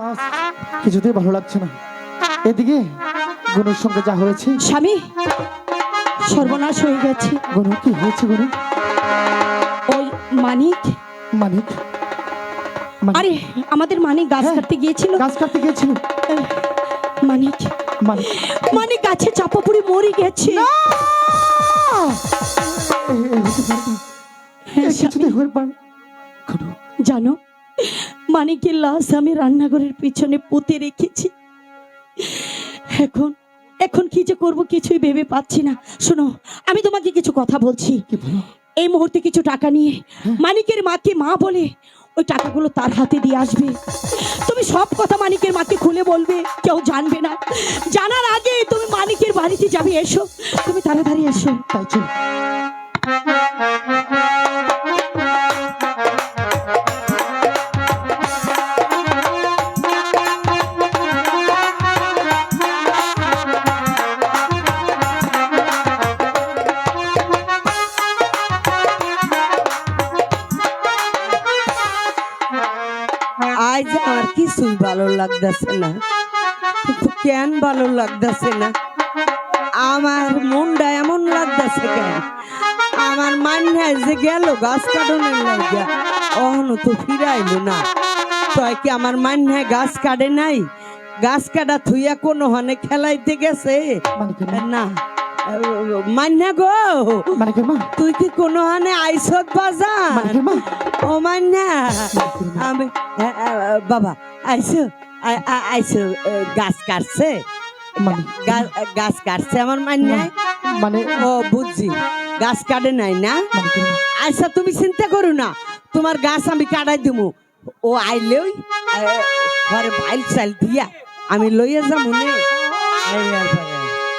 আজ কিছুতেই ভালো লাগছে না। এদিকে গনুর সঙ্গে যা হয়েছে। স্বামী সর্বনাশ হয়ে গেছে। গনু কি হয়েছে গনু? ওই মানিক। মানিক? মানিক, আরে আমাদের মানিক গাছ হ্যাঁ। কাটতে গিয়েছিল। গাছ কাটতে গিয়েছিল। মানিক। মানিক। মানিক গাছে চাপা পড়ে মরে গেছে। এ- এ হতে পারে না। হ্যাঁ, এ স্বামী, কিছুতেই হয়ে পারে গনু। জানো মানিকের লাশ আমি রান্নাঘরের পিছনে পুঁতে রেখেছি। এখন এখন কি যে করব কিছুই ভেবে পাচ্ছি না। শোনো আমি তোমাকে কিছু কথা বলছি। এই মুহূর্তে কিছু টাকা নিয়ে মানিকের মাকে মা বলে ওই টাকাগুলো তার হাতে দিয়ে আসবে। তুমি সব কথা মানিকের মাকে খুলে বলবে কেউ জানবে না। জানার আগে তুমি মানিকের বাড়িতে যাবে এসো। তুমি তাড়াতাড়ি এসো। তাই কিছুই ভালো লাগতেছে না। কিন্তু কেন ভালো লাগতেছে না? আমার মনটা এমন লাগতেছে কেন? আমার মান্যায় যে গেল গাছ কাটনের লাগিয়া অহনো তো ফিরাইলো না। তয় কি আমার মান্যায় গাছ কাটে নাই? গাছ কাটা থুইয়া কোনো হনে খেলাইতে গেছে? না। মান্যা গো তুই কি কোনো হানে আইসত বাজার? ও মান্যা আমি বাবা আইসো আইসো গাছ কাটছে। মানে গাছ কাটছে আমার মান্যায় মানে ও বুঝছি। গাছ কাটে নাই না? আচ্ছা তুমি চিন্তা করো না। তোমার গাছ আমি কাটাই দিমু। ও আইলেই আ, ঘরে ভাইল চাল দিয়া আমি লইয়া যাব নে।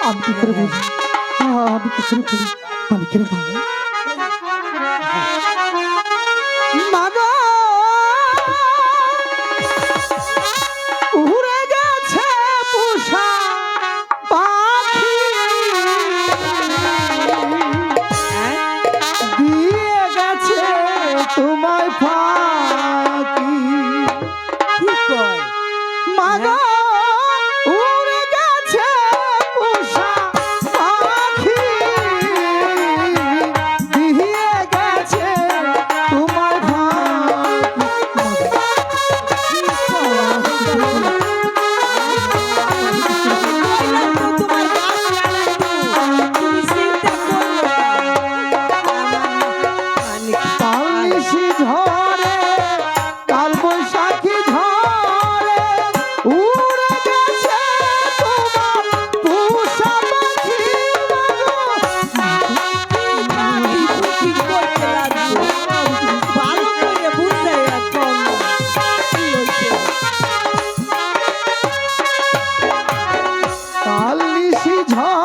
আমি কি করে বলব আমি কি করে বলি মানিকের মা নিশি ঝরে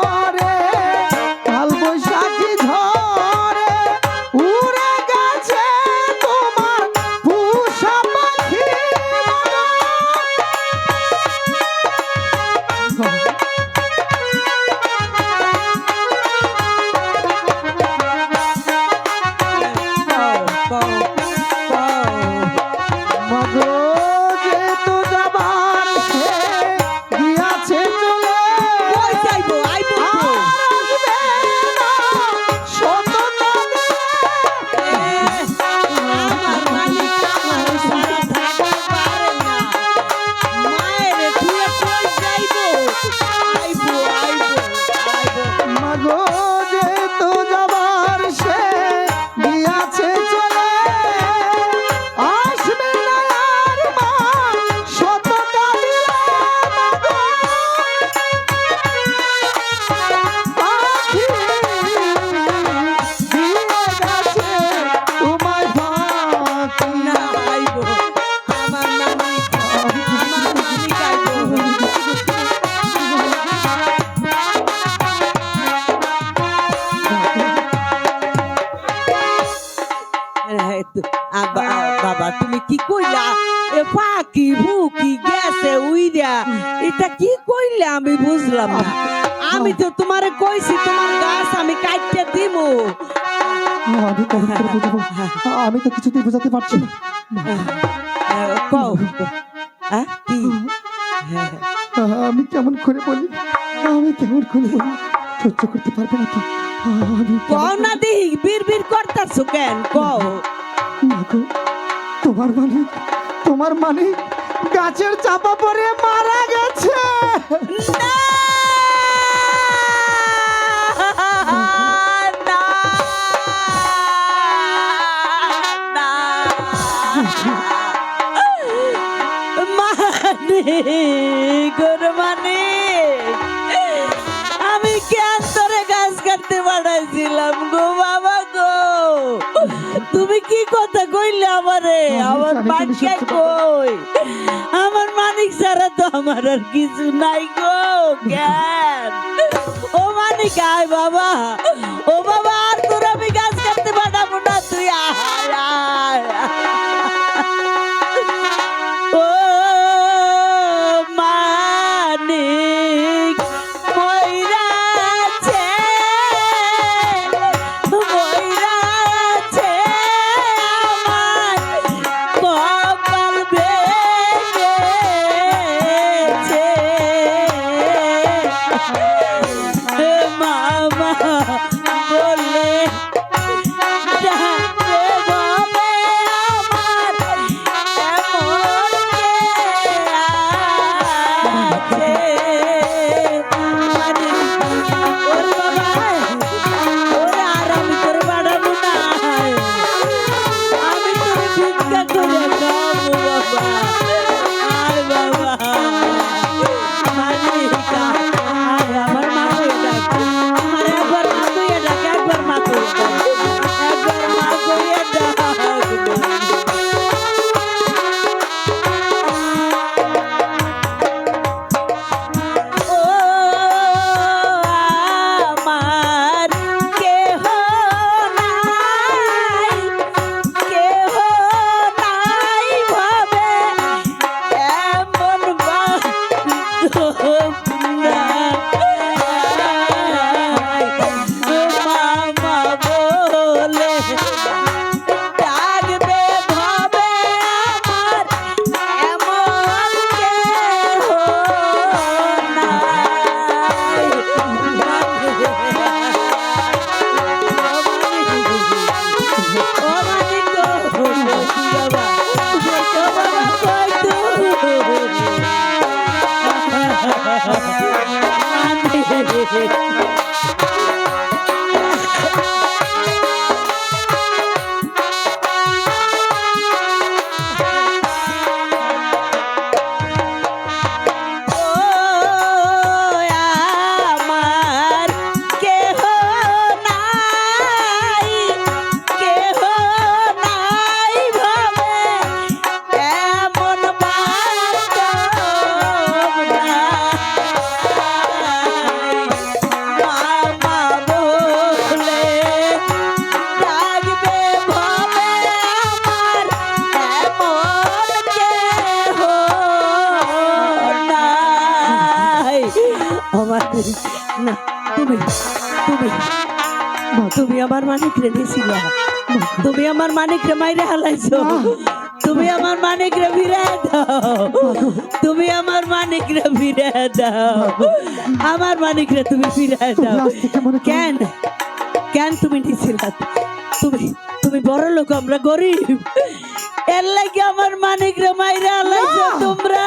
বাবা তুমি কি কইলা এ ফাঁকি ফুকি গেছে উইরা এটা কি কইলা আমি বুঝলাম না আমি তো তোমারে কইছি তোমার গাছ আমি কাটতে দিমু আমি কখন আমি তো কিছুতেই বোঝাতে পারছি না আমি কেমন করে বলি আমি কেমন করে বলি সহ্য করতে পারবে না তো কও না দিই বীর বীর করতাছো কেন? কও। মাগো, তোমার মানে তোমার মানে গাছের চাপা পড়ে মারা গেছে। না। মানে পাঠাইছিলাম গো বাবা গো। তুমি কি কথা কইলে আমারে? আমার বাচ্চা কই? আমার মানিক ছাড়া তো আমার আর কিছু নাই গো জ্ঞান। ও মানিক আয় বাবা। ও বাবা। আমার না তুমি তুমি। তুমি আমার মানিক রে নিছিল তুমি আমার মানিক রে মাইরে হালাইছো। তুমি আমার মানিক রে ফিরে দাও। তুমি আমার মানিক রে ফিরে দাও। আমার মানিক রে তুমি ফিরে দাও কেন? কেন তুমি নিছিল তুমি তুমি বড় লোক আমরা গরিব। এর লাগে আমার মানিক রে মাইরে তোমরা।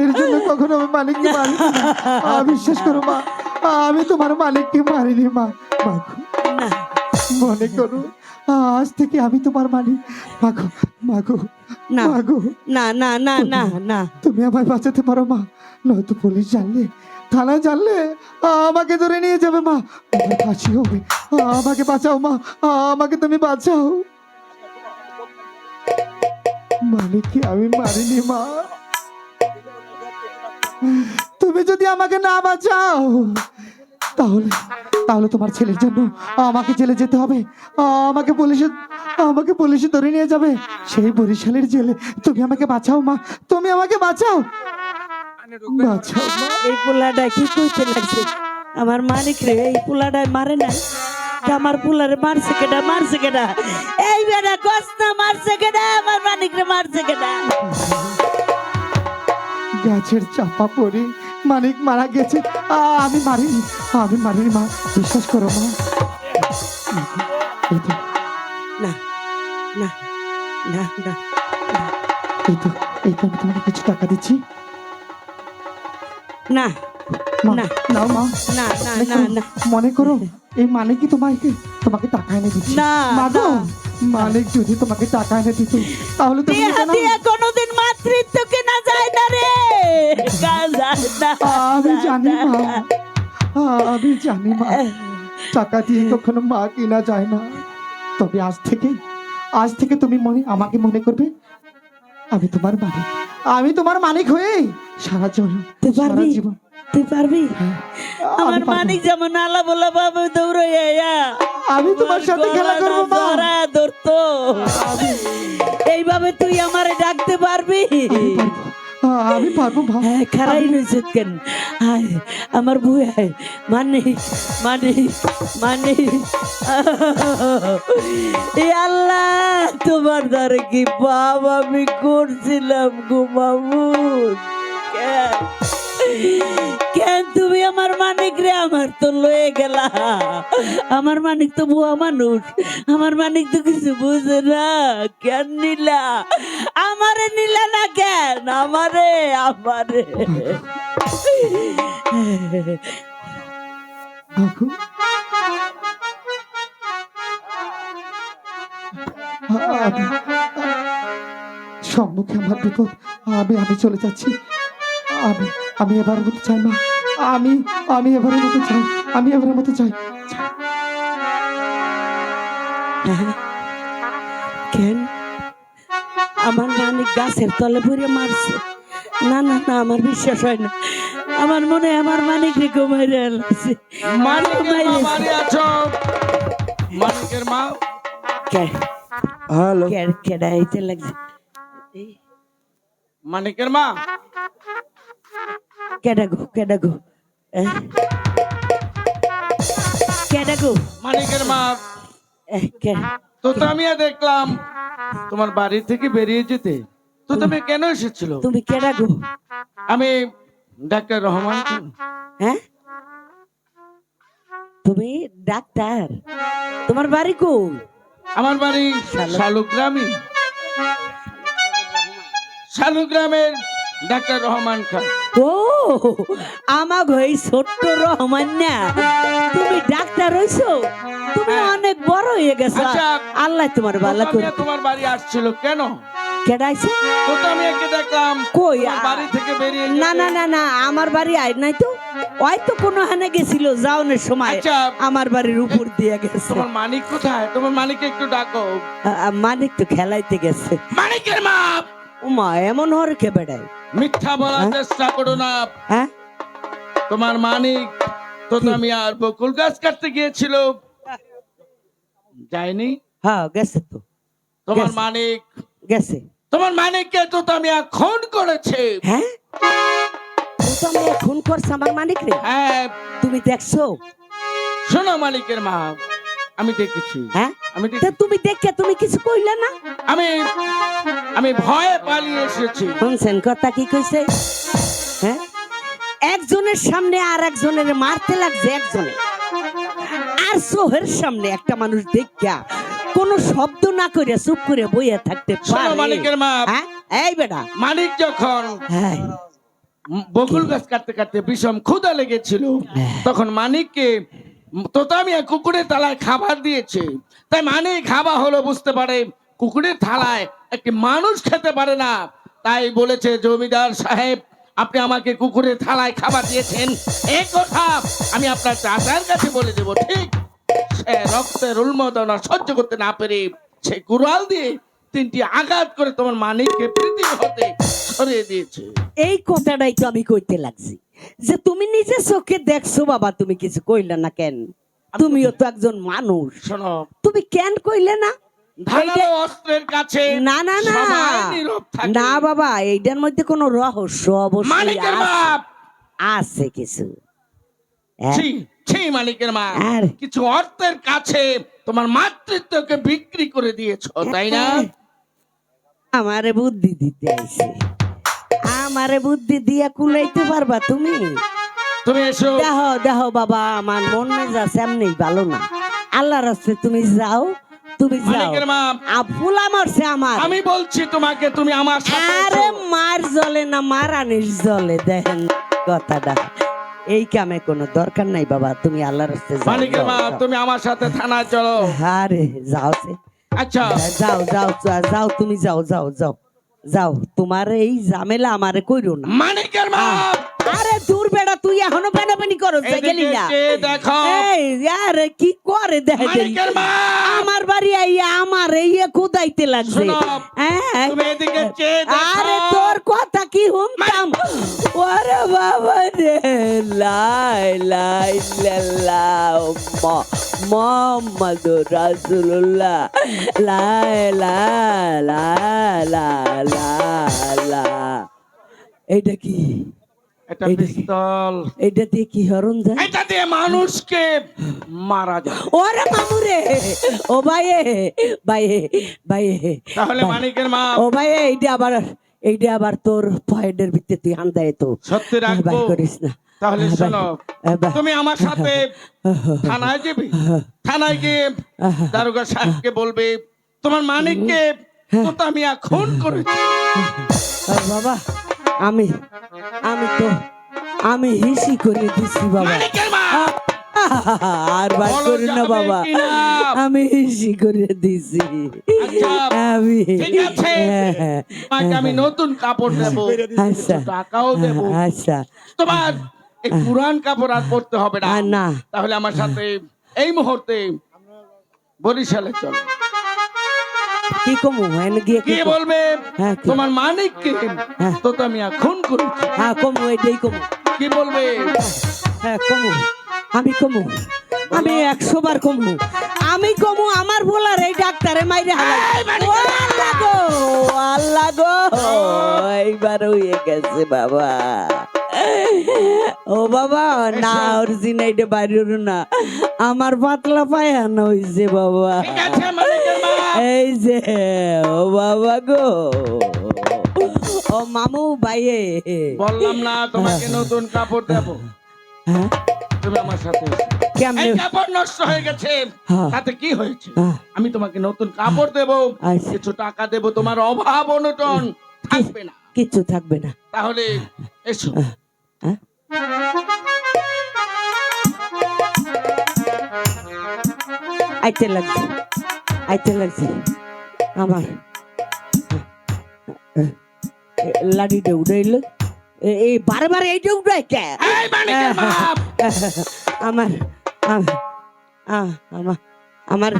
এর জন্য কখনো আমি মালিককে মারি বিশ্বাস করো মা আমি তোমার মালিককে মারিনি মা। মনে করো আজ থেকে আমি তোমার মালিক মাগো মাগো না। মাগো। না না না না না। তুমি আমায় বাঁচাতে পারো মা। নয়তো পুলিশ জানলে থানা জানলে আমাকে ধরে নিয়ে যাবে মা। ফাঁসি হবে আমাকে বাঁচাও মা। আমাকে তুমি বাঁচাও। মালিককে আমি মারিনি, মা। তুমি যদি আমাকে না বাঁচাও, তাহলে তাহলে তোমার ছেলের জন্য আমাকে জেলে যেতে হবে। আমাকে পুলিশে আমাকে পুলিশে ধরে নিয়ে যাবে। সেই বরিশালের জেলে। তুমি আমাকে বাঁচাও, মা। তুমি আমাকে বাঁচাও। বাঁচাও এই পোলাটা কি কইতে লাগছে? আমার মালিক রে, এই পোলাটা মারে না আমার পোলারে মারছে কেডা মারছে কেডা? এই বেটা কষ্ট মারছে কেডা আমার মালিক রে মারছে কেডা? গাছের চাপা পড়ে মানিক মারা গেছে। আ, আমি মারিনি আমি মারিনি মা বিশ্বাস করো মা। না না না না। এই তো এই তো আমি তোমাকে কিছু টাকা দিচ্ছি। না। নাও মা না না মনে না করো- না মনে করো এই মালিক কি তোমাকে? তোমাকে টাকা এনে দিচ্ছে। না, মালিক যদি তোমাকে টাকা এনে দিত তাহলে তুমি দিয়া কোনোদিন মাতৃত্ব কেনা যায় না রে। আমি জানি মা। আমি জানি মা। টাকা দিয়ে কখনো মা কিনা যায় না। তবে আজ থেকে আজ থেকে তুমি মনে আমাকে মনে করবে আমি তোমার মালিক। আমি তোমার মালিক হয়ে সারা জীবন সারা জীবন তুই পারবি? হ্যাঁ, আমার মানিক যেমন আলা বলা বাবু দৌড়াইয়া আমি তোমার সাথে খেলা করব মা। ধরতো। এইভাবে তুই আমারে ডাকতে পারবি? আমি পারব। আমি পারব হ্যাঁ খারাই রয়েছে কেন? হায় আমার বই হায় মানে মানে মানে এ আল্লাহ তোমার দ্বারে কি পাপ আমি করছিলাম গো মামুন? কেন? কেন তুমি আমার মানিক রে? আমার তো লয়ে গেলা। আমার মানিক তো বুয়া মানুষ। আমার মানিক তো কিছু বুঝে না। কেন নিলা? আমারে নিলা না কেন? আমারে আমারে। সম্মুখে আমার বিপদ, আমি আমি চলে যাচ্ছি। আমি আমি এবারের মতো চাই মা আমি আমি এবারের মতো চাই আমি এবারের মতো চাই। কেন? আমার মানিক গাছের তলে পড়ে মারছে। না না না আমার বিশ্বাস হয় না। আমার মনে আমার মানিক রে ঘুমাইরে আনছে মানিকের মা বাড়ি আছো? মানিকের মা? কে? হ্যালো। কেডা হইতে লাগছে। মানিকের মা? কেডা গো কেডা গো? কেডা গো মানিকের মা। তো তো আমি দেখলাম তোমার বাড়ি থেকে বেরিয়ে যেতে। তো তুমি কেন এসেছিল? তুমি কেডা গো আমি ডাক্তার রহমান। হ্যাঁ? তুমি ডাক্তার। তোমার বাড়ি কোন? আমার বাড়ি শালুগ্রামে। শালুগ্রামের ডাক্তার রহমান খান। ও আমার এই ছোট্ট রহমান না। তুমি ডাক্তার হইছো? তুমি অনেক বড় হয়ে গেছো। আচ্ছা। আল্লাহ তোমার ভালো করে তোমার বাড়ি আসছিল কেন? কেডাইছে? তো আমি একে দেখলাম কই বাড়ি থেকে বেরিয়ে না না না না আমার বাড়ি আই নাই তো। ওই তো কোনো হানে গেছিল যাওনের সময়। আচ্ছা। আমার বাড়ির উপর দিয়ে গেছে। তোমার মানিক কোথায়? তোমার একটু ডাকো। মানিক তো খেলাইতে গেছে। মানিকের মা! উমা এমন হর কে বেড়ায়? মিথ্যা বলার হ্যাঁ? চেষ্টা করো না। হ্যাঁ? তোমার মানিক তো আমি আর বকুল গাছ কাটতে গিয়েছিল। যায়নি? হ্যাঁ গেছে তো। তোমার মানিক? গেছে। তোমার মানিককে তো আমি আর খুন করেছে। হ্যাঁ? ও তো আমাকে খুন করছে আমার মানিক রে। হ্যাঁ। তুমি দেখছ? শোনো মালিকের মা আমি দেখেছি। হ্যাঁ? আমি তুমি দেখে তুমি কিছু কইলে না? আমি আমি ভয়ে পালিয়ে এসেছি। শুনছেন কথা কি কইছে? হ্যাঁ? একজনের সামনে আর একজনের মারতে লাগছে একজনে। আর সোহের সামনে একটা মানুষ দেখা কোনো শব্দ না করে চুপ করে বইয়া থাকতে পারে। মালিকের মা। হ্যাঁ? এই বেটা। মানিক যখন হ্যাঁ। বকুল গাছ কাটতে কাটতে বিষম ক্ষুদা লেগেছিল তখন মানিককে তোতামিয়া কুকুরের তালায় খাবার দিয়েছে। তাই মানিক খাওয়া হলো বুঝতে পারে, কুকুরের থালায় একটি মানুষ খেতে পারে না। তাই বলেছে জমিদার সাহেব, আপনি আমাকে কুকুরের থালায় খাবার দিয়েছেন এই কথা আমি আপনার চাচার কাছে বলে দেব। ঠিক, সে রক্তের উন্মোদনা সহ্য করতে না পেরে সে কুড়াল দিয়ে তিনটি আঘাত করে তোমার মানিককে পৃথিবী হতে সরিয়ে দিয়েছে। এই কথাটাই তো আমি কইতে লাগছি যে তুমি নিজে চোখে দেখছ, বাবা, তুমি কিছু কইলে না কেন? তুমিও তো একজন মানুষ। শোনো। তুমি কেন কইলে না? অস্ত্রের কাছে। না না না। সবাই নীরব থাকে। না বাবা এইটার মধ্যে কোনো রহস্য অবশ্যই আছে। কিছু। হ্যাঁ? ছি ছি মালিকের মা। কিছু অর্থের কাছে তোমার মাতৃত্বকে বিক্রি করে দিয়েছ তাই না? আমারে বুদ্ধি দিতে আইছে। আমারে বুদ্ধি দিয়া কুলাইতে পারবা তুমি? তুমি এসো। দেখো দেখো বাবা আমার মন মেজাজ এমনি ভালো না। আল্লাহর রাস্তে তুমি যাও তুমি যাও। আফুলা মারছে আমার। আমি বলছি তোমাকে তুমি আমার সাথে আরে মার জলে না মারানির জলে। দেখেন কথাটা। এই কামে কোনো দরকার নাই বাবা তুমি আল্লাহর রাস্তে যাও। মানিকের মা। তুমি আমার সাথে থানায় চলো। আরে যাও সে। আচ্ছা। যাও যাও যাও, যাও তুমি যাও যাও যাও। যাও তোমার এই ঝামেলা আমার কইরো না। মানিকের মা! আরে দূর বেড়া তুই এখনও বেনাবেনি করো গেলি না। দেখো। এই আরে কি করে দেখে দেই? মানিকের মা! আমার বাড়ি আইয়া আমার এই কুদাইতে লাগছে। হ্যাঁ। তুমি এদিকে চেয়ে আরে তোর কথা কি হুমতাম ওরে বাবা রে লাই লাই মোহাম্মদ রাসূলুল্লাহ। লাই লা লা লা লা লা। এটা কি? এটা পিস্তল। এটা দিয়ে কি হরণ যায়? এটা দিয়ে মানুষকে মারা যায়। ওরে মামুরে ও ভাইয়ে ভাইয়ে ভাইয়ে। তাহলে মানিকের মা ও এইটা আবার এইটা আবার তোর পয়েন্টের ভিত্তিতে তুই আন দেয় তো। সত্যি রাখব। করিস না। তাহলে শোনো তুমি আমার সাথে থানায় যাবে? থানায় গিয়ে দারোগা সাহেবকে বলবে তোমার মানিককে তোতা মিয়া খুন করেছে। বাবা আমি আমি তো আমি হিসি করে দিছি বাবা। আর ভাই করি না বাবা। আমি হিসি করে দিছি। আচ্ছা, আমি হ্যাঁ, আমি নতুন কাপড় দেব আচ্ছা। টাকাও দেব। আচ্ছা। তোমার এই পুরান কাপড় আর পরতে হবে না। না। তাহলে আমার সাথে এই মুহূর্তে বরিশালে চলো। কি কমু গিয়ে কি কে বলবে? হ্যাঁ, কি? তোমার মানিককে হ্যাঁ। তোতা মিয়া খুন করেছে। হ্যাঁ কমু কমু। কি বলবে? হ্যাঁ কমু। আমি কমু। আমি একশো বার কমু। আমি কমু আমার বলার এই ডাক্তারে মাইরে আল্লাহ গো আল্লাহ গো এইবার হয়ে গেছে বাবা। ও বাবা না অরিজিনাইটে বাইরের না। আমার পাতলা পায়ানো হইছে বাবা। এই যে ও বাবা গো। ও মামু ভাইয়ে বললাম না তোমাকে নতুন কাপড় দেব। হ্যাঁ? তুমি আমার সাথে কেমনে? কাপড় নষ্ট হয়ে গেছে। হ্যাঁ। তাতে কি হয়েছে। আমি তোমাকে নতুন কাপড় দেব। আচ্ছা। কিছু টাকা দেব। তোমার অভাব অনটন থাকবে না। কিচ্ছু থাকবে না। তাহলে এসো। হ্যাঁ? আইতে লাগছে আইতে লাগছে আমার। লাডিটা উড়াইল। এই বারবার এইটা উড়াই কে? এই মানিকের বাপ! আমার আমার আমার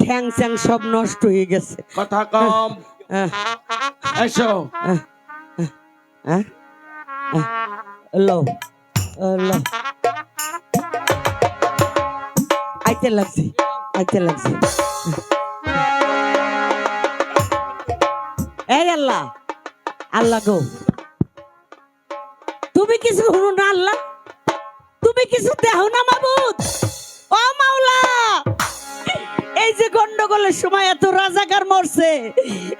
ঠ্যাং স্যাং সব নষ্ট হয়ে গেছে। কথা কম। এসো। আহ, আহ, আহ, লো আহ, লো আইতে লাগছে আইতে লাগছে এই আল্লাহ আল্লাহ গো তুমি কিছু শুনো না আল্লাহ? তুমি কিছু দেহ না মাবুদ? এই যে গন্ডগোলের সময় এত রাজাকার মরছে,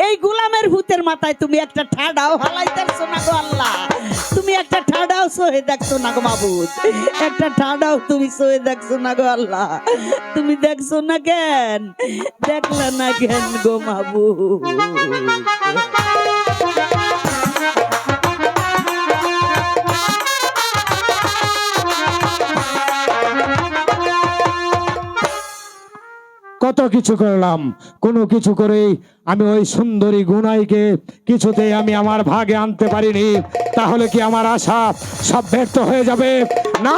এই গোলামের ভূতের মাথায় তুমি একটা ঠাডাও হালাইতেছো না গো আল্লাহ? তুমি একটা ঠাডাও সহে দেখছ না গো মাবুদ? একটা ঠাডাও তুমি সহে দেখছ না গো আল্লাহ? তুমি দেখছ না কেন? দেখলা না কেন গো মাবুদ? কিছু করলাম, কোনো কিছু করেই আমি ওই সুন্দরী গুনাইকে কিছুতেই আমি আমার ভাগে আনতে পারিনি। তাহলে কি আমার আশা সব ব্যর্থ হয়ে যাবে? না!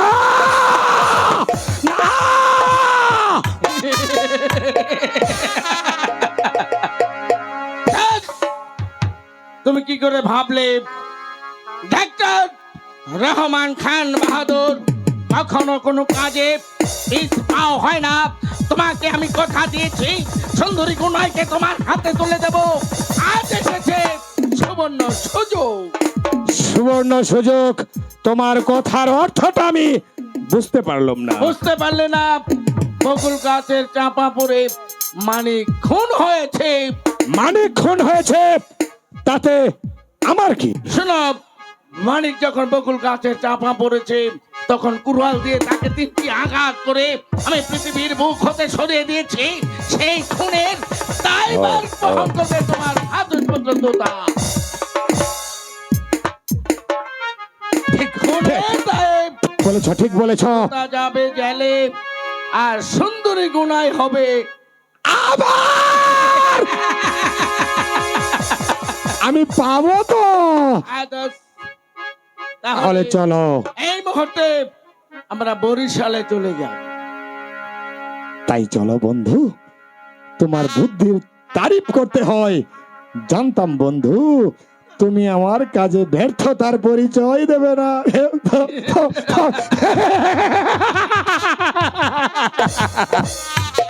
তুমি কি করে ভাবলে? ডাক্তার রহমান খান বাহাদুর, কখনো কোনো কাজে পিছ পাও হয় না? তোমাকে আমি কথা দিয়েছি সুন্দরী গুনাইকে তোমার হাতে তুলে দেব। আজ এসেছে সুবর্ণ সুযোগ। সুবর্ণ সুযোগ তোমার কথার অর্থটা আমি বুঝতে পারলাম না। বুঝতে পারলে না বকুল গাছের চাপা পড়ে মানে খুন হয়েছে। মানে খুন হয়েছে তাতে আমার কি? শোনো মানিক যখন বকুল গাছের চাপা পড়েছে তখন কুড়াল দিয়ে তাকে তিনটি আঘাত করে আমি পৃথিবীর বুক হতে সরিয়ে দিয়েছি। সেই খুনের দায়ভার বহন করবে তোমার হাতুর পর্যন্ত তা ঠিক বলেছ। ঠিক বলেছ। তা যাবে জেলে আর সুন্দরী গুনায় হবে আবার। আমি পাবো তো। তাহলে চলো। এই মুহূর্তে আমরা বরিশালে চলে যাব। তাই চলো বন্ধু তোমার বুদ্ধির তারিফ করতে হয়। জানতাম বন্ধু তুমি আমার কাজে ব্যর্থতার পরিচয় দেবে না।